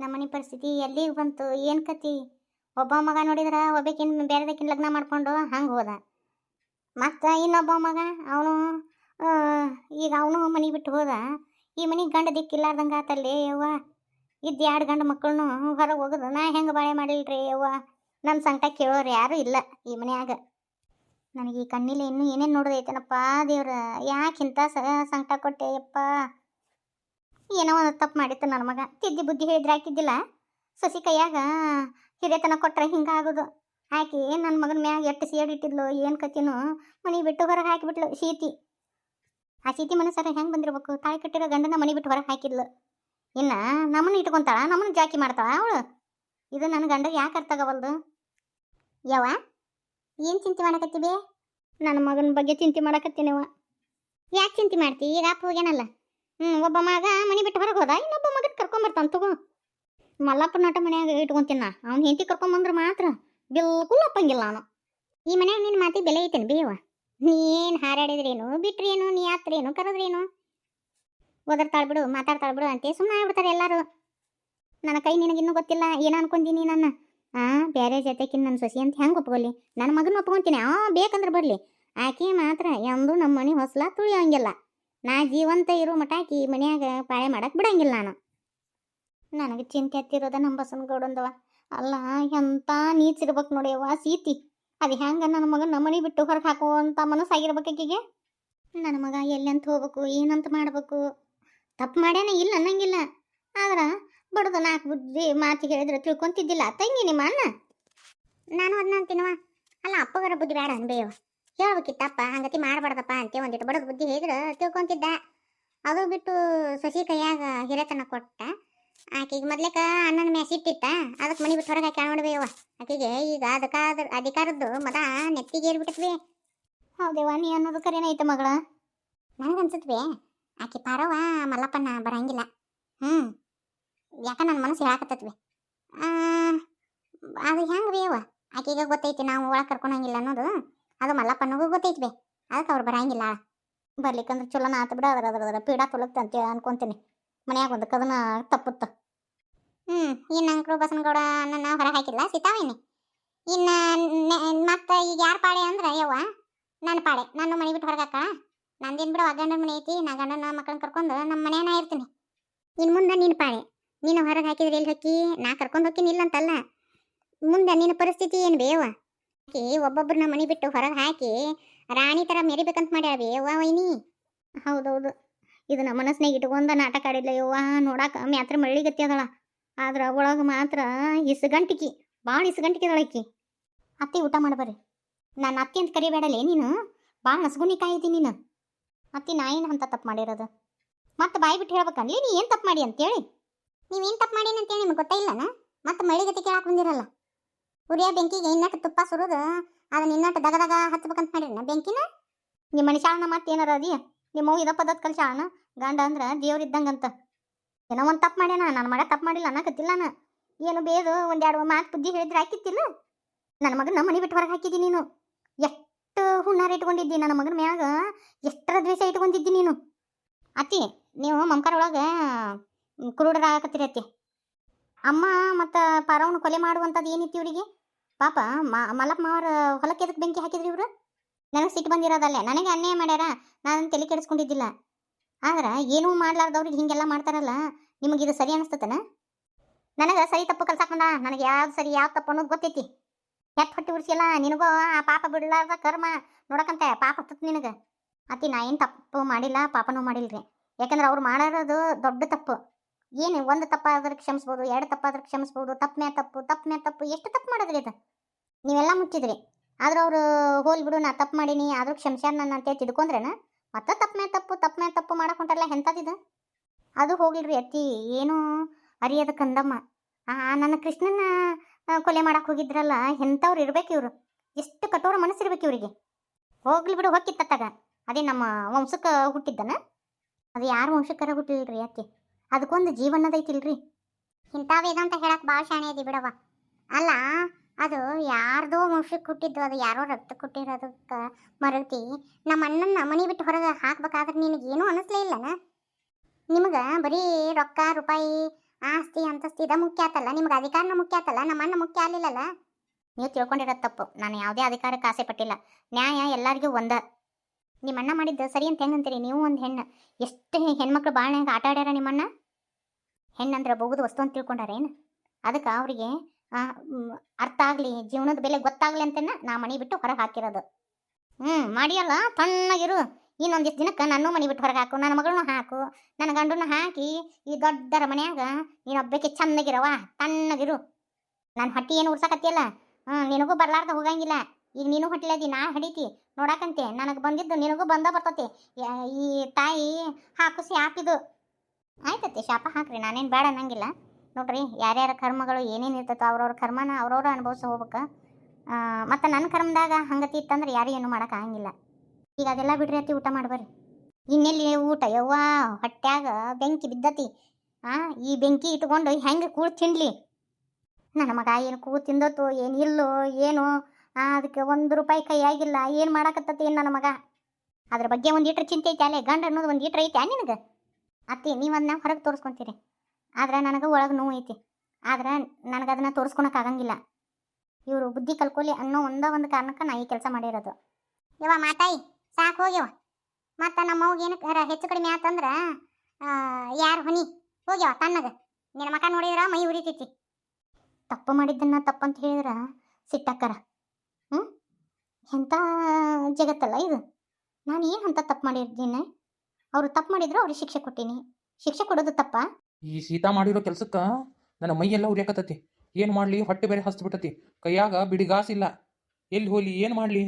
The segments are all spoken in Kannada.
ನಮ್ಮನೆ ಪರಿಸ್ಥಿತಿ ಎಲ್ಲಿಗೆ ಬಂತು, ಏನು ಕತಿ? ಒಬ್ಬ ಮಗ ನೋಡಿದ್ರ ಒಬ್ಬಕಿನ್ ಬೇರೆದಕ್ಕಿನ ಲಗ್ನ ಮಾಡ್ಕೊಂಡು ಹಂಗೆ ಹೋದ. ಮತ್ತು ಇನ್ನೊಬ್ಬ ಮಗ, ಅವನು ಈಗ ಅವನು ಮನೆ ಬಿಟ್ಟು ಹೋದ. ಈ ಮನೆಗೆ ಗಂಡ ದಿಕ್ಕಿಲ್ಲಾರ್ದಂಗೆ ಆತಲ್ಲಿ, ಯವ್ವ. ಇದ್ದು ಎರಡು ಗಂಡು ಮಕ್ಕಳನ್ನು ಹೊರಗೆ ಹೋಗೋದು. ನಾ ಹೆಂಗೆ ಬಾಳೆ ಮಾಡಿಲ್ರಿ, ಯವ್ವ? ನನ್ನ ಸಂಕಟ ಕೇಳೋರು ಯಾರೂ ಇಲ್ಲ ಈ ಮನೆಯಾಗ. ನನಗೆ ಈ ಕಣ್ಣಿಲಿ ಇನ್ನೂ ಏನೇನು ನೋಡೋದೈತೇನಪ್ಪ ದೇವ್ರ? ಯಾಕಿಂತ ಸಂಕಟ ಕೊಟ್ಟೆ, ಯಪ್ಪ? ಏನೋ ಒಂದು ತಪ್ಪು ಮಾಡಿತ್ತು ನನ್ನ ಮಗ. ತಿದ್ದಿ ಬುದ್ಧಿ ಹೇಳಿದ್ರೆ ಹಾಕಿದ್ದಿಲ್ಲ. ಸಸಿ ಕೈಯಾಗ ಹಿರಿಯತನ ಕೊಟ್ರೆ ಹಿಂಗಾಗೋದು. ಆಕಿ ನನ್ನ ಮಗನ ಮ್ಯಾಗ ಎಷ್ಟು ಸೇಡಿಟ್ಟಿದ್ಲು ಏನು ಕತ್ತಿನೋ ಮನೆ ಬಿಟ್ಟು ಹೊರಗೆ ಹಾಕಿಬಿಟ್ಲು ಶೀತಿ. ಆ ಶೀತಿ ಮನಸ್ಸರ ಹೆಂಗೆ ಬಂದಿರ್ಬೇಕು? ತಾಯಿ ಕಟ್ಟಿರೋ ಗಂಡನ ಮನೆ ಬಿಟ್ಟು ಹೊರಗೆ ಹಾಕಿದ್ಲು. ಇನ್ನು ನಮ್ಮನ್ನು ಇಟ್ಕೊಂತಾಳ, ನಮ್ಮನ್ನು ಜಾಕಿ ಮಾಡ್ತಾಳ ಅವಳು. ಇದು ನನ್ನ ಗಂಡಗೆ ಯಾಕೆ ಅರ್ಥ ಯಾವ ಏನು ಚಿಂತೆ ಮಾಡಕತ್ತೀವಿ ನನ್ನ ಮಗನ ಬಗ್ಗೆ ಚಿಂತೆ ಮಾಡಕತ್ತಿನವ ಯಾಕೆ ಚಿಂತೆ ಮಾಡ್ತಿ? ಈಗ ಅಪ್ಪ ಹೋಗ್ಯಾನಲ್ಲ. ಹ್ಞೂ ಒಬ್ಬ ಮಗ ಮನೆ ಬಿಟ್ಟು ಹೊರಗೆ ಹೋದ, ಇನ್ನೊಬ್ಬ ಮಗನ ಕರ್ಕೊಂಬರ್ತಾನೆ ತಗೋ. ಮಲ್ಲಪ್ಪ ನಟ ಮನ್ಯಾಗ ಇಟ್ಕೊಂತೀನಿ ನಾ ಅವ್ನು ಹೆಂಡತಿ ಕರ್ಕೊಂಬಂದ್ರೆ ಮಾತ್ರ ಬಿಲ್ಕುಲ್ ಒಪ್ಪಂಗಿಲ್ಲ ಅವನು. ಈ ಮನ್ಯಾಗ ನಿನ್ನ ಮಾತಿಗೆ ಬೆಲೆ ಐತೇನು ಬೇವ ನೀನು ಹಾರಾಡಿದ್ರೇನು, ಬಿಟ್ರೇನು, ನೀ ಆತ್ರೇನು, ಕರೆದ್ರೇನು? ಓದರ್ತಾಳ್ ಬಿಡು, ಮಾತಾಡ್ತಾಳ್ ಬಿಡು ಅಂತ ಸುಮ್ಮನೆ ಆಗ್ಬಿಡ್ತಾರೆ ಎಲ್ಲರೂ. ನನ್ನ ಕೈ ನಿನಗಿನ್ನೂ ಗೊತ್ತಿಲ್ಲ, ಏನು ಅನ್ಕೊಂತೀನಿ ನನ್ನ? ಆ ಬೇರೆ ಜೊತೆಗಿನ ನನ್ನ ಸೊಸಿ ಅಂತ ಹೆಂಗೆ ಒಪ್ಕೊಳ್ಳಿ ನನ್ನ ಮಗನ ಒಪ್ಕೊಂತೀನಿ, ಆ, ಬೇಕಂದ್ರೆ ಬರಲಿ. ಆಕೆ ಮಾತ್ರ ಎಂದೂ ನಮ್ಮ ಮನೆ ತುಳಿಯೋ ತುಳಿಯೋಂಗಿಲ್ಲ. ನಾ ಜೀವಂತ ಇರೋ ಮಟಾಕಿ ಮನ್ಯಾಗ ಪಾಳೆ ಮಾಡಕ್ಕೆ ಬಿಡಂಗಿಲ್ಲ ನಾನು. ನನಗೆ ಚಿಂತೆ ಹತ್ತಿರೋದ ನಮ್ಮ ಬಸನಗೌಡಂದವ ಅಲ್ಲ ನೀಚಿರ್ಬೇಕು ನೋಡಿ ಅವ್ವ ಸೀತಿ. ಅದು ಹೆಂಗೆ ನನ್ನ ಮಗನ ಮನೆ ಬಿಟ್ಟು ಹೊರಗೆ ಹಾಕುವಂಥ ಮನಸ್ಸಾಗಿರ್ಬೇಕು ಆಕಿಗೆ? ನನ್ನ ಮಗ ಎಲ್ಲಂತ ಹೋಗ್ಬೇಕು, ಏನಂತ ಮಾಡ್ಬೇಕು? ತಪ್ಪು ಮಾಡ್ಯಾನ ಇಲ್ಲ ಅನ್ನಂಗಿಲ್ಲ. ಆದ್ರೆ ಬಡದು ನಾಲ್ಕು ಬುದ್ಧಿ ಮಾತು ಹೇಳಿದ್ರೆ ತಿಳ್ಕೊಂತಿದ್ದಿಲ್ಲ, ತಂಗಿ ನಿಮ್ಮ ಅಣ್ಣ. ನಾನು ಅದನ್ನ ಅಂತೀನವ ಅಲ್ಲ, ಅಪ್ಪಗರ ಬುದ್ಧಿ ಬೇಡ ಅನ್ಬೇವ ಹೇಳ್ಬೇಕಿತ್ತಪ್ಪ ಹಂಗತಿ ಮಾಡಬಾರ್ದಪ್ಪ ಅಂತ ಒಂದಿಟ್ಟು ಬಡದ ಬುದ್ಧಿ ಹೇಳಿದ್ರು ತಿಳ್ಕೊಂತಿದ್ದ. ಅದು ಬಿಟ್ಟು ಸಸಿ ಕೈಯಾಗ ಹಿರೇತನ ಕೊಟ್ಟ. ಆಕೆಗೆ ಮೊದ್ಲೇಕ ಅನ್ನನ ಮ್ಯಾಸ್ ಇಟ್ಟಿತ್ತ. ಅದಕ್ಕೆ ಮನೆ ಬಿಟ್ಟು ಹೊರಗೆ ಹಾಕಿ ನೋಡ್ಬೇವ ಆಕೆಗೆ ಈಗ ಅದಕ್ಕಾದ ಅಧಿಕಾರದ್ದು ಮದ ನೆತ್ತಿಗೆ ಏರ್ಬಿಟ್ಟತ್ವಿ ಹೌದೇವ ನೀ ಅನ್ನೋದು ಕರೇನೈತೆ ಮಗಳ. ನನಗನ್ಸತ್ವೆ ಆಕೆ ಪಾರವ ಮಲ್ಲಪ್ಪನ ಬರಂಗಿಲ್ಲ. ಹ್ಞೂ ಯಾಕ ನನ್ನ ಮನಸ್ಸು ಹೇಳಾಕತ್ತತ್ವಿ ಅದು ಹೆಂಗೆ ಬೇವ? ಆಕೆಗೆ ಗೊತ್ತೈತಿ ನಾವು ಒಳಗೆ ಕರ್ಕೊಳಂಗಿಲ್ಲ ಅನ್ನೋದು. ಅದು ಮಲ್ಲಪ್ಪನಿಗೂ ಗೊತ್ತೈತಿ ಬೇ. ಅದಕ್ಕೆ ಅವ್ರು ಬರಂಗಿಲ್ಲ. ಬರ್ಲಿಕ್ಕಂದ್ರೆ ಚಲೋನ ಆತು ಬಿಡ, ಅದ್ರ ಅದ್ರ ಅದ್ರ ಪೀಡಾ ತೊಲಗ್ತ ಅಂತ ಅನ್ಕೊಂತೀನಿ. ಮನ್ಯಾಗ ಒಂದು ಕದನ ತಪ್ಪುತ್ತ. ಹ್ಞೂ ಇನ್ನು ಅಂಕರು ಬಸನಗೌಡ ನನ್ನ ಹೊರಗೆ ಹಾಕಿಲ್ಲ ಸಿತಾವೇನಿ? ಇನ್ನು ಮತ್ತೆ ಈಗ ಯಾರು ಪಾಳೆ ಅಂದ್ರೆ, ಯವ್ವ? ನನ್ನ ಪಾಳೆ. ನಾನು ಮನೆ ಬಿಟ್ಟು ಹೊರಗೆ ಹಾಕ ನಂದೇನು ಬಿಡು ಗಂಡನ ಮನೆ ಐತಿ, ನಾ ಗಂಡನ ಮಕ್ಕಳನ್ನ ಕರ್ಕೊಂಡು ನಮ್ಮ ಮನೆಯನ್ನ ಇರ್ತೀನಿ. ಇನ್ನು ಮುಂದೆ ನಿನ್ನ ಪಾಳೆ. ನೀನು ಹೊರಗೆ ಹಾಕಿದ್ರೆ ಎಲ್ಲಿ ಹಾಕಿ ನಾ ಕರ್ಕೊಂಡು ಹೋಗ್ತೀನಿ ಇಲ್ಲ ಅಂತಲ್ಲ ಮುಂದೆ ನಿನ್ನ ಪರಿಸ್ಥಿತಿ ಏನು ಬೇವ ಆಕಿ ಒಬ್ಬೊಬ್ಬರನ್ನ ಮನೆ ಬಿಟ್ಟು ಹೊರಗೆ ಹಾಕಿ, ರಾಣಿ ತರ ಮೆರಿಬೇಕಂತ ಮಾಡ್ಯಾವಿ ಯವ್ವ ವೈನಿ? ಹೌದೌದು. ನಮ್ಮ ಮನಸ್ಸಿನಾಗ ಇಟ್ಕೊಂಡ ನಾಟಕ ಆಡಿಲ್ಲ ಯವ್ವ, ನೋಡಾಕ ಮ್ಯಾತ್ರ ಮಳ್ಳಿಗತ್ತಿ ಅದಳ. ಆದ್ರೆ ಒಳಗೆ ಮಾತ್ರ ಇಸ್ಗಂಟಿಕಿ ಭಾಳ ಇಸ್ಗಂಟಿಕೆ ಅದಳಕಿ ಅತ್ತೆ ಊಟ ಮಾಡ್ಬರ್ರಿ ನನ್ನ ಅತ್ತೆ ಅಂತ ಕರಿಬೇಡಲೇ ನೀನು? ಭಾಳ ನಸ್ಗುನಿ ಕಾಯಿದ್ದೀನಿ ನೀನು. ಅತ್ತಿ ನಾ ಏನು ಅಂತ ತಪ್ಪು ಮಾಡಿರೋದು? ಮತ್ತೆ ಬಾಯಿ ಬಿಟ್ಟು ಹೇಳ್ಬೇಕನ್ಲಿ ನೀ ಏನು ತಪ್ಪು ಮಾಡಿ ಅಂತೇಳಿ? ನೀವೇನು ತಪ್ಪು ಮಾಡೀನಿ ಅಂತೇಳಿ ನಿಮ್ಗೆ ಗೊತ್ತಾಯಿಲ್ಲನ ಮತ್ತೆ ಮಳಿಗತಿ ಕೇಳಕ್ಕೆ ಬಂದಿರಲ್ಲ. ಉರಿಯ ಬೆಂಕಿಗೆ ಇನ್ನಟ್ಟು ತುಪ್ಪ ಸುರುದು ಅದನ್ನ ಇನ್ನಟ್ಟು ದಗ ದಗ ಹಚ್ಬೇಕಂತ ಮಾಡಿರನ ಬೆಂಕಿನ? ನಿಮ್ಮ ಮನುಷ್ಯಾಳನ ಮತ್ತೆ ಏನಾರ ಅದಿ ನಿಮ್ಮ ಇದ ಪದ್ಧತಿ ಕಲ್ಸಾಳನ ಗಂಡ ಅಂದ್ರೆ ದೇವ್ರ ಇದ್ದಂಗಂತ. ಏನೋ ಒಂದು ತಪ್ಪು ಮಾಡ್ಯಾನ ನನ್ನ ಮಗ ತಪ್ಪು ಮಾಡಿಲ್ಲ ಅನ್ನಕತ್ತಿಲ್ಲ ನಾ ಏನು ಬೇದು ಒಂದೆರಡು ಮಾತು ಬುದ್ಧಿ ಹೇಳಿದ್ರೆ ಹಾಕಿತ್ತಿಲ್ಲ? ನನ್ನ ಮಗನ ಮನಿ ಬಿಟ್ಟು ಹೊರಗೆ ಹಾಕಿದಿ ನೀನು. ಎಷ್ಟು ಹುಣ್ಣಾರ ಇಟ್ಕೊಂಡಿದ್ದಿ ನನ್ನ ಮಗನ ಮ್ಯಾಗ? ಎಷ್ಟರ ದ್ವೇಷ ಇಟ್ಕೊಂಡಿದ್ದಿ ನೀನು? ಅತ್ತಿ, ನೀವು ಮಮಕಾರ ಒಳಗೆ ಕುರುಡರಾಗಕತ್ತೀರಿ ಅತ್ತಿ. ಅಮ್ಮ ಮತ್ತು ಪಾರವನ ಕೊಲೆ ಮಾಡುವಂಥದ್ದು ಏನಿತ್ತು ಇವರಿಗೆ? ಪಾಪ ಮಲ್ಲಪ್ಪ ಅವ್ರ ಹೊಲಕ್ಕೆ ಎದಕ್ಕೆ ಬೆಂಕಿ ಹಾಕಿದ್ರಿ ಇವರು? ನನಗೆ ಸಿಟ್ಟು ಬಂದಿರೋದಲ್ಲೇ. ನನಗೆ ಅನ್ಯಾಯ ಮಾಡ್ಯಾರ? ನಾನು ತಲೆ ಕೆಡಿಸ್ಕೊಂಡಿದ್ದಿಲ್ಲ. ಆದ್ರೆ ಏನೂ ಮಾಡ್ಲಾರ್ದವ್ರಿಗೆ ಹಿಂಗೆಲ್ಲ ಮಾಡ್ತಾರಲ್ಲ, ನಿಮಗೆ ಇದು ಸರಿ ಅನಿಸ್ತತನ? ನನಗೆ ಸರಿ ತಪ್ಪು ಕಲ್ಸಕ್ಕೆ ನನಗೆ ಯಾವ್ದು ಸರಿ ಯಾವ ತಪ್ಪು ಅನ್ನೋದು ಗೊತ್ತೈತಿ. ಕೆಟ್ಟ ಹೊಟ್ಟಿ ಉರ್ಸಿಲ್ಲ ನಿನಗೂ ಆ ಪಾಪ ಬಿಡ್ಲಾರ್ದ ಕರ್ಮ ನೋಡಕಂತೆ. ಪಾಪ ಹತ್ತತ್ ನಿನಗೆ. ಅತಿ ನಾ ಏನು ತಪ್ಪು ಮಾಡಿಲ್ಲ, ಪಾಪನೂ ಮಾಡಿಲ್ರಿ. ಯಾಕಂದ್ರೆ ಅವ್ರು ಮಾಡಿರೋದು ದೊಡ್ಡ ತಪ್ಪು. ಏನು ಒಂದು ತಪ್ಪಾದ್ರೆ ಕ್ಷಮಿಸ್ಬೋದು, ಎರಡು ತಪ್ಪಾದ್ರೆ ಕ್ಷಮಿಸ್ಬೋದು ತಪ್ಪು ಮ್ಯಾ ತಪ್ಪು ತಪ್ಪು ಮ್ಯಾ ತಪ್ಪು, ಎಷ್ಟು ತಪ್ಪು ಮಾಡಿದ್ರಿ ಅದು ನೀವೆಲ್ಲ ಮುಚ್ಚಿದ್ರಿ. ಆದ್ರೆ ಅವರು ಹೋಲ್ ಬಿಡು, ನಾ ತಪ್ಪು ಮಾಡೀನಿ, ಆದ್ರೂ ಕ್ಷಮಿಸ್ಯಾರ ನನ್ನ ಅಂತ ತಿದ್ಕೊಂಡ್ರೇನ? ಮತ್ತೆ ತಪ್ಪು ಮೇಲೆ ತಪ್ಪು ತಪ್ಪು ತಪ್ಪು ಮಾಡಕ್ಕೆ ಹೊಂಟಲ್ಲ ಎಂಥದಿದು ಅದು ಹೋಗ್ಲಿರಿ ಅತ್ತಿ, ಏನು ಅರಿಯದ ಕಂದಮ್ಮ. ಆ ನನ್ನ ಕೃಷ್ಣನ ಕೊಲೆ ಮಾಡಕ್ಕೆ ಹೋಗಿದ್ರಲ್ಲ, ಎಂಥವ್ರು ಇರ್ಬೇಕು ಇವರು? ಎಷ್ಟು ಕಠೋರ ಮನಸ್ಸಿರ್ಬೇಕು ಇವರಿಗೆ? ಹೋಗ್ಲಿ ಬಿಡು ಹೊಕ್ಕಿತ್ತತ್ತಾಗ ಅದೇ ನಮ್ಮ ವಂಶಕ್ಕೆ ಹುಟ್ಟಿದ್ದನ? ಅದು ಯಾರ ವಂಶಕ್ಕರ ಹುಟ್ಟಿಲ್ರಿ ಅತ್ತಿ? ಅದಕ್ಕೊಂದು ಜೀವನದೈತಿಲ್ರಿ. ಇಂಥ ವೇದಾಂತ ಹೇಳಕ್ ಭಾಳ ಶಾಣೆ ಇದೆ ಬಿಡವ ಅಲ್ಲ ಅದು ಯಾರ್ದೋ ವಂಶಕ್ಕೆ ಹುಟ್ಟಿದ್ದು ಅದು ಯಾರೋ ರಕ್ತ ಕೊಟ್ಟಿರೋದಕ್ಕೆ ಮರಳ್ತಿ. ನಮ್ಮ ಅಣ್ಣನ ಮನೆ ಬಿಟ್ಟು ಹೊರಗೆ ಹಾಕ್ಬೇಕಾದ್ರೆ ನಿನಗೇನೂ ಅನಿಸ್ಲೇ ಇಲ್ಲನ? ನಿಮಗೆ ಬರೀ ರೊಕ್ಕ, ರೂಪಾಯಿ, ಆಸ್ತಿ, ಅಂತಸ್ತಿ ಇದ ಮುಖ್ಯ ಆತಲ್ಲ? ನಿಮ್ಗೆ ಅಧಿಕಾರನ ಮುಖ್ಯ ಆತಲ್ಲ? ನಮ್ಮ ಅಣ್ಣ ಮುಖ್ಯ ಆಗಲಿಲ್ಲಲ್ಲ ನೀವು ತಿಳ್ಕೊಂಡಿರೋದು ತಪ್ಪು. ನಾನು ಯಾವುದೇ ಅಧಿಕಾರಕ್ಕೆ ಆಸೆ ಪಟ್ಟಿಲ್ಲ. ನ್ಯಾಯ ಎಲ್ಲರಿಗೂ ಒಂದ. ನಿಮ್ಮ ಅಣ್ಣ ಮಾಡಿದ್ದು ಸರಿ ಅಂತ ಹೆಂಗಂತೀರಿ? ನೀವು ಒಂದು ಹೆಣ್ಣು. ಎಷ್ಟು ಹೆಣ್ಮಕ್ಳು ಬಾಳ್ನಾಗ ಆಟ ಆಡ್ಯಾರ ನಿಮ್ಮಣ್ಣ ಹೆಣ್ಣಂದ್ರೆ ಬಹುದು ವಸ್ತು ಅಂತ ತಿಳ್ಕೊಂಡಾರೇನು? ಅದಕ್ಕೆ ಅವರಿಗೆ ಅರ್ಥ ಆಗಲಿ, ಜೀವನದ ಬೆಲೆ ಗೊತ್ತಾಗ್ಲಿ ಅಂತೇನ ನಾ ಮನೆ ಬಿಟ್ಟು ಹೊರಗೆ ಹಾಕಿರೋದು. ಹ್ಞೂ ಮಾಡಿಯಲ್ಲ, ತಣ್ಣಗಿರು. ಇನ್ನೊಂದಿಷ್ಟು ದಿನಕ್ಕೆ ನನ್ನ ಮನೆ ಬಿಟ್ಟು ಹೊರಗೆ ಹಾಕು, ನನ್ನ ಮಗಳನ್ನೂ ಹಾಕು, ನನ್ನ ಗಂಡನ್ನು ಹಾಕಿ, ಈ ದೊಡ್ಡರ ಮನ್ಯಾಗ ನೀನೊಬ್ಬಕ್ಕೆ ಚಂದಗಿರವ ತಣ್ಣಗಿರು. ನನ್ನ ಹೊಟ್ಟಿ ಏನು ಉರ್ಸಾಕತ್ತಿಯಲ್ಲ? ಹ್ಞೂ ನಿನಗೂ ಬರ್ಲಾರ್ದ ಹೋಗಂಗಿಲ್ಲ. ಈಗ ನೀನು ಹೊಟ್ಟಿಲದಿ ನಾ ಹಡಿತಿ. ನೋಡಾಕಂತೆ, ನನಗೆ ಬಂದಿದ್ದು ನಿನಗೂ ಬಂದ ಬರ್ತತಿ. ಈ ತಾಯಿ ಹಾಕುಸಿ ಹಾಕಿದು ಆಯ್ತತಿ ಶಾಪ ಹಾಕ್ರಿ, ನಾನೇನು ಬೇಡ ಅನ್ನಂಗಿಲ್ಲ. ನೋಡ್ರಿ ಯಾರ್ಯಾರ ಕರ್ಮಗಳು ಏನೇನು ಇರ್ತೈತೋ ಅವ್ರವ್ರ ಕರ್ಮನ ಅವ್ರವ್ರ ಅನುಭವಿಸ ಹೋಗ್ಬೇಕು. ಮತ್ತು ನನ್ನ ಕರ್ಮದಾಗ ಹಂಗತಿ ಇತ್ತಂದ್ರೆ ಯಾರು ಏನು ಆಗಂಗಿಲ್ಲ. ಈಗ ಅದೆಲ್ಲ ಬಿಡ್ರಿ ಅತಿ ಊಟ ಮಾಡ್ಬರ್ರಿ ಇನ್ನೆಲ್ಲಿ ಊಟ? ಯವ್ವ, ಹೊಟ್ಯಾಗ ಬೆಂಕಿ ಬಿದ್ದತಿ. ಆ, ಈ ಬೆಂಕಿ ಇಟ್ಕೊಂಡು ಹೆಂಗೆ ಕೂಳು ತಿನ್ಲಿ? ನನ್ನ ಮಗ ಏನು ಕೂಳು ತಿಂದತ್ತು ಏನು ಇಲ್ಲೋ, ಏನು ಅದಕ್ಕೆ ಒಂದು ರೂಪಾಯಿ ಕೈ ಆಗಿಲ್ಲ, ಏನು ಮಾಡಾಕತ್ತತಿ ಏನು ನನ್ನ ಮಗ? ಅದ್ರ ಬಗ್ಗೆ ಒಂದು ಈಟ್ರ್ ಚಿಂತೆ ಐತೆ ಅಲ್ಲೇ, ಗಂಡ ಅನ್ನೋದು ಒಂದು ಈಟ್ರ್ ಐತೆ ನಿನಗೆ? ಅತ್ತಿ, ನೀವು ಅದನ್ನ ಹೊರಗೆ ತೋರಿಸ್ಕೊಂತೀರಿ. ಆದ್ರೆ ನನಗೆ ಒಳಗೆ ನೋವು ಐತಿ. ಆದ್ರೆ ನನಗೆ ಅದನ್ನ ತೋರಿಸ್ಕೊಳಕ್ಕಾಗಂಗಿಲ್ಲ ಇವರು ಬುದ್ಧಿ ಕಲ್ಕೊಲಿ ಅನ್ನೋ ಒಂದ ಒಂದು ಕಾರಣಕ್ಕೆ ನಾ ಈ ಕೆಲಸ ಮಾಡಿರೋದು. ಯವ್ವ ಮಾತಾಯಿ, ಸಾಕು ಹೋಗ್ಯವ ಮತ್ತು ನಮ್ಮ ಅವ್ಗೆ ಏನಕ್ಕೆ ಹೆಚ್ಚು ಕಡಿಮೆ ಆತಂದ್ರೆ ಯಾರು ಹೊನಿ? ಹೋಗ್ಯವ ತನ್ನಗ ನಿನ್ನ ಮಕ ನೋಡಿದ್ರ ಮೈ ಉರಿತೈತಿ. ತಪ್ಪು ಮಾಡಿದ್ದನ್ನ ತಪ್ಪಂತ ಹೇಳಿದ್ರ ಸಿಟ್ಟಕ್ಕರ. ಹ್ಞೂ ಎಂಥ ಜಗತ್ತಲ್ಲ ಇದು? ನಾನು ಏನು ಅಂತ ತಪ್ಪು ಮಾಡಿದ್ದೀನಿ ಅವರು ತಪ್ಪು ಮಾಡಿದ್ರು ಅವ್ರಿಗೆ ಶಿಕ್ಷೆ ಕೊಟ್ಟೀನಿ. ಶಿಕ್ಷೆ ಕೊಡೋದು ತಪ್ಪ? ಈ ಸೀತಾ ಮಾಡಿರೋ ಕೆಲ್ಸಕ್ಕೆ ನನ್ನ ಮೈಯೆಲ್ಲ ಉರಿಯಾಕತ್ತತಿ. ಏನು ಮಾಡಲಿ? ಹೊಟ್ಟೆ ಬೇರೆ ಹಸ್ಬಿಟ್ಟತಿ ಕೈಯಾಗ ಬಿಡಿಗಾಸಿಲ್ಲ. ಎಲ್ಲಿ ಹೋಲಿ ಏನು ಮಾಡಲಿ?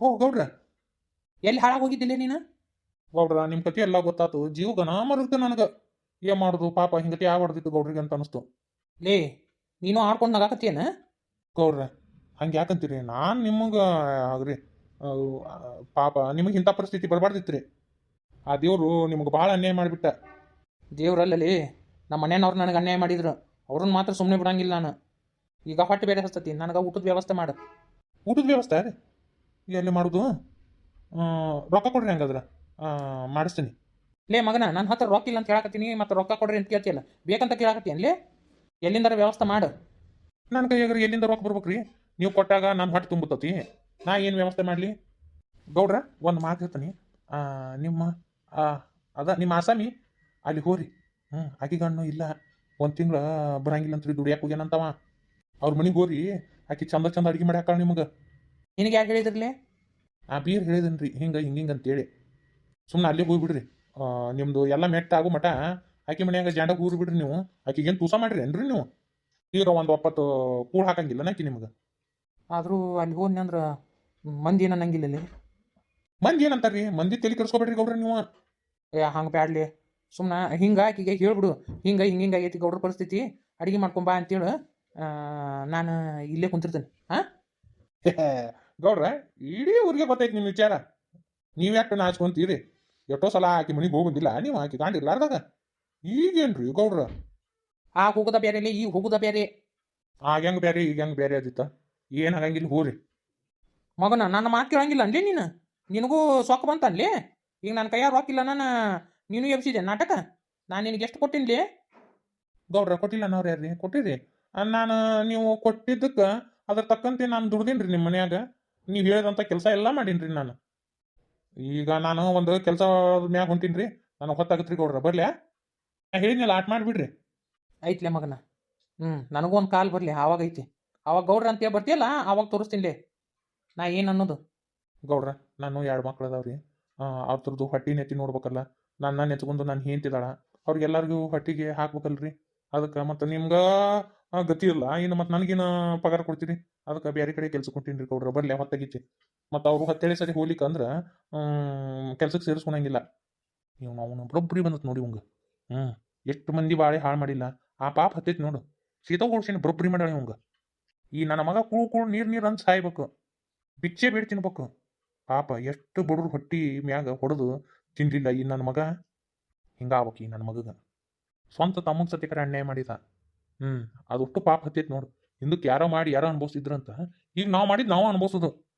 ಹೋ ಗೌಡ್ರ. ಎಲ್ಲಿ ಹಾಳಾಗಿ ಹೋಗಿದ್ದಿಲ್ಲ ನೀನು? ಗೌಡ್ರ ನಿಮ್ಮ ಕತೆ ಎಲ್ಲ ಗೊತ್ತಾತು. ಜೀವಗನ ಮರದ ನನಗೆ. ಏನ್ ಮಾಡುದು? ಪಾಪ ಹಿಂಗತಿ ಯಾವ ಹೊಡೆದಿತ್ತು ಗೌಡ್ರಿಗೆ ಅಂತ ಅನಿಸ್ತು. ಲೇ ನೀನು ಆಡ್ಕೊಂಡು ನಗಾಕತ್ತೇನ ಗೌಡ್ರ ಹಂಗೆ ಯಾಕಂತೀರಿ? ನಾನು ನಿಮಗೆ ಆಗ್ರಿ ಪಾಪ ನಿಮಗೆ ಇಂಥ ಪರಿಸ್ಥಿತಿ ಬರಬಾರ್ದಿತ್ರಿ. ಆ ದೇವರು ನಿಮಗೆ ಭಾಳ ಅನ್ಯಾಯ ಮಾಡಿಬಿಟ್ಟ. ದೇವ್ರಲ್ಲಲ್ಲಿ ನಮ್ಮ ಮನೆಯವ್ರು ನನಗೆ ಅನ್ಯಾಯ ಮಾಡಿದ್ರು. ಅವ್ರನ್ನ ಮಾತ್ರ ಸುಮ್ಮನೆ ಬಿಡಂಗಿಲ್ಲ ನಾನು. ಈಗ ಹೊಟ್ಟೆ ಬೇರೆ ಹಸ್ತತಿ ನನಗೆ ಊಟದ ವ್ಯವಸ್ಥೆ ಮಾಡು. ಊಟದ ವ್ಯವಸ್ಥೆ ರೀ ಎಲ್ಲಿ ಮಾಡೋದು? ರೊಕ್ಕ ಕೊಡ್ರಿ ಹಂಗಾದ್ರೆ. ಮಾಡಿಸ್ತೀನಿ. ಲೇ ಮಗನ ನನ್ನ ಹತ್ರ ರೊಕ್ಕ ಇಲ್ಲ ಅಂತ ಹೇಳಕತ್ತೀನಿ ಮತ್ತು ರೊಕ್ಕ ಕೊಡ್ರಿ ಅಂತ ಕೇಳ್ತಿಯಲ್ಲ. ಬೇಕಂತ ಕೇಳಕತ್ತೀನಿ ಲೇ? ಎಲ್ಲಿಂದಾರ ವ್ಯವಸ್ಥೆ ಮಾಡು. ನನ್ನ ಕೈಯಾಗ್ರಿ ಎಲ್ಲಿಂದ ರೊಕ್ಕ ಬರ್ಬೇಕ್ರಿ? ನೀವು ಕೊಟ್ಟಾಗ ನಾನು ಹೊಟ್ಟೆ ತುಂಬುತ್ತತಿ. ನಾ ಏನು ವ್ಯವಸ್ಥೆ ಮಾಡಲಿ? ಗೌಡ್ರ ಒಂದು ಮಾತು ಹೇಳ್ತೀನಿ. ನಿಮ್ಮ ಅದ ನಿಮ್ಮ ಆಸಾಮಿ ಅಲ್ಲಿ ಹೋರಿ. ಹ್ಞೂ ಆಕಿಗಣ್ಣು ಇಲ್ಲ. ಒಂದು ತಿಂಗಳ ಬರಂಗಿಲ್ಲ ಅಂತ ದುಡಿಯಾಕೆ ಹೋಗ್ಯಾನಂತವ ಅವ್ರ ಮನೆಗೆ ಹೋರಿ. ಆಕಿ ಚಂದ ಚಂದ ಅಡಿಗೆ ಮಾಡಿ ಹಾಕಾಳ ನಿಮಗೆ. ನಿನಗೆ ಯಾಕೆ ಹೇಳಿದ್ರಲ್ಲಿ ಆ ಬೀರ್ ಹೇಳಿದನ್ರಿ ಹಿಂಗೆ ಹಿಂಗೆ ಅಂತ ಅಂತೇಳಿ. ಸುಮ್ಮನೆ ಅಲ್ಲೇ ಹೋಗ್ಬಿಡ್ರಿ ನಿಮ್ಮದು ನಿಮ್ದು ಎಲ್ಲ ಮೆಟ್ಟ ಆಗೋ ಮಟ ಆಕಿ ಮನ್ಯಾಗ ಜಾಂಡ ಕೂರ್ ಬಿಡ್ರಿ ನೀವು. ಆಕಿಗೇನು ತೂಸ ಮಾಡ್ರಿ ಏನ್ರಿ ನೀವು? ಈಗ ಒಂದು ಒಪ್ಪತ್ತು ಕೂಳ್ ಹಾಕಂಗಿಲ್ಲ ನಾಕಿ ನಿಮ್ಗೆ? ಆದರೂ ಅಲ್ಲಿ ಹೋದ್ನಿ ಅಂದ್ರೆ ಮಂದಿ ಏನು ಅನ್ನಂಗಿಲ್ಲ ಲೇ. ಮಂದಿ ಏನಂತಾರ್ರಿ? ಮಂದಿ ತಲೆ ಕೆಡಿಸ್ಕೊಬೇಡ್ರಿ ಗೌಡ್ರಿ ನೀವು. ಏ ಹಂಗೆ ಬ್ಯಾಡ್ಲಿ. ಸುಮ್ಮನೆ ಹಿಂಗೆ ಆಕಿಗೆ ಹೇಳ್ಬಿಡು ಹಿಂಗೆ ಹಿಂಗೆ ಹಿಂಗೆ ಆಗೈತಿ ಗೌಡ್ರ ಪರಿಸ್ಥಿತಿ ಅಡಿಗೆ ಮಾಡ್ಕೊಂಬಾ ಅಂತೇಳು ನಾನು ಇಲ್ಲೇ ಕುಂತಿರ್ತೇನೆ. ಹಾಂ ಗೌಡ್ರ ಇಡೀ ಊರಿಗೆ ಗೊತ್ತೈತಿ ನಿಮ್ಮ ವಿಚಾರ. ನೀವು ಯಾಕೆ ನಾಚ್ಕೊಂತೀರಿ ಎಷ್ಟೋ ಸಲ ಆಕಿ ಮನೆಗೆ ಹೋಗುದಿಲ್ಲ ನೀವು ಆಕಿ ಈಗೇನು ಈಗೇನ್ರಿ ಗೌಡ್ರ? ಆ ಹೋಗುದ ಬೇರೆ ಈಗ ಹೋಗುದ ಬೇರೆ ಆಗ ಹೆಂಗೆ ಬೇರೆ ಈಗ ಹೆಂಗ್ ಬೇರೆ ಅದಿತ್ತ? ಏನ್ ಆಗಂಗಿಲ್ಲ ಹೋರಿ ಮಗನ ನನ್ನ ಮಾತು ಕೇಳಂಗಿಲ್ಲ ಅನ್ಲಿ ನೀನು? ನಿನಗೂ ಸೊಕ್ಕ ಬಂತನ್ಲಿ? ಈಗ ನನ್ನ ಕೈಯಾರು ಹಾಕಿಲ್ಲ ನಾನು ನೀನು ಎಬ್ಸಿದೆ ನಾಟಕ? ನಾನು ನಿನಗೆ ಎಷ್ಟು ಕೊಟ್ಟಿನ್ಲಿ? ಗೌಡ್ರ ಕೊಟ್ಟಿಲ್ಲ ನಾವ್ರ ಯಾರ್ರಿ? ಕೊಟ್ಟಿರಿ ನಾನು ನೀವು ಕೊಟ್ಟಿದ್ದಕ್ಕೆ ಅದ್ರ ತಕ್ಕಂತೆ ನಾನು ದುಡ್ದೀನ್ರಿ ನಿಮ್ಮ ಮನ್ಯಾಗ. ನೀವು ಹೇಳಿದಂಥ ಕೆಲಸ ಎಲ್ಲ ಮಾಡೀನ್ರಿ ನಾನು. ಈಗ ನಾನು ಒಂದು ಕೆಲಸ ಮ್ಯಾಗ ಹೊಂಟೀನ್ರಿ. ನನಗೆ ಹೊತ್ತಾಗತ್ರಿ ಗೌಡ್ರ. ಬರ್ಲಿ ನಾ ಹೇಳಿದ್ನಲ್ಲ ಆಟ ಮಾಡಿಬಿಡ್ರಿ. ಐತ್ಲೆ ಮಗನ. ಹ್ಞೂ ನನಗೂ ಒಂದು ಕಾಲ್ ಬರಲಿ. ಆವಾಗ ಐತಿ. ಅವಾಗ ಗೌಡ್ರ ಅಂತ ಬರ್ತೀಯಲ್ಲ ಅವಾಗ ತೋರಿಸ್ತೀನಿ ನಾ ಏನು ಅನ್ನೋದು? ಗೌಡ್ರ ನಾನು ಎರಡು ಮಕ್ಳು ಅದಾವ್ರಿ. ಅವ್ರದ್ದು ಹೊಟ್ಟಿ ನೆತ್ತಿ ನೋಡ್ಬೇಕಲ್ಲ. ನನ್ನ ನೆಚ್ಕೊಂಡು ನಾನು ಹೇಂತಿದಾಳ ಅವ್ರಿಗೆಲ್ಲರಿಗೂ ಹೊಟ್ಟಿಗೆ ಹಾಕ್ಬೇಕಲ್ರಿ? ಅದಕ್ಕೆ ಮತ್ತು ನಿಮ್ಗೆ ಗತಿ ಇಲ್ಲ. ಇನ್ನು ಮತ್ತು ನನಗೇನು ಪಗಾರ ಕೊಡ್ತೀರಿ? ಅದಕ್ಕೆ ಬೇರೆ ಕಡೆ ಕೆಲಸ ಕೊಟ್ಟಿನ್ರಿ ಗೌಡ್ರ. ಬರ್ಲಿ ಹೊತ್ತಾಗಿಚ್ಚಿ ಮತ್ತು ಅವರು ಹತ್ತೇಳಿ ಸರಿ ಹೋಲಿಕ್ಕೆ ಅಂದ್ರೆ ಕೆಲ್ಸಕ್ಕೆ ಸೇರಿಸ್ಕೊಳಂಗಿಲ್ಲ. ನೀವು ನಾವು ಒಬ್ಬೊಬ್ಬರಿ ಬಂದತ್ ನೋಡಿ ಹಂಗೆ ಹ್ಞೂ ಎಷ್ಟು ಮಂದಿ ಬಾಳೆ ಹಾಳು ಮಾಡಿಲ್ಲ. ಆ ಪಾಪ ಹತ್ತೈತಿ ನೋಡು. ಸೀತಾ ಓಡ್ಸಿನ ಬ್ರೊಬ್ಬರಿ ಮಾಡಿ ಇವಂಗ. ಈ ನನ್ನ ಮಗ ಕೂಳು ಕೂಳು ನೀರು ನೀರು ಅಂತ ಸಾಯ್ಬೇಕು. ಬಿಚ್ಚೆ ಬೇಡ ತಿನ್ಬೇಕು. ಪಾಪ ಎಷ್ಟು ಬಡವ್ರ ಹೊಟ್ಟಿ ಮ್ಯಾಗ ಹೊಡೆದು ತಿನ್ಲಿಲ್ಲ ಈ ನನ್ನ ಮಗ? ಹಿಂಗಾಗ್ಬೇಕು ಈ ನನ್ನ ಮಗಗ. ಸ್ವಂತ ತಮ್ಮನ ಸತಿಕರ ಅನ್ಯಾಯ ಮಾಡಿದ. ಹ್ಞೂ ಅದಷ್ಟು ಪಾಪ ಹತ್ತೈತಿ ನೋಡು. ಹಿಂದಕ್ಕೆ ಯಾರೋ ಮಾಡಿ ಯಾರೋ ಅನುಭವಿಸಿದ್ರಂತ. ಈಗ ನಾವು ಮಾಡಿದ್ ನಾವು ಅನುಭವಿಸೋದು.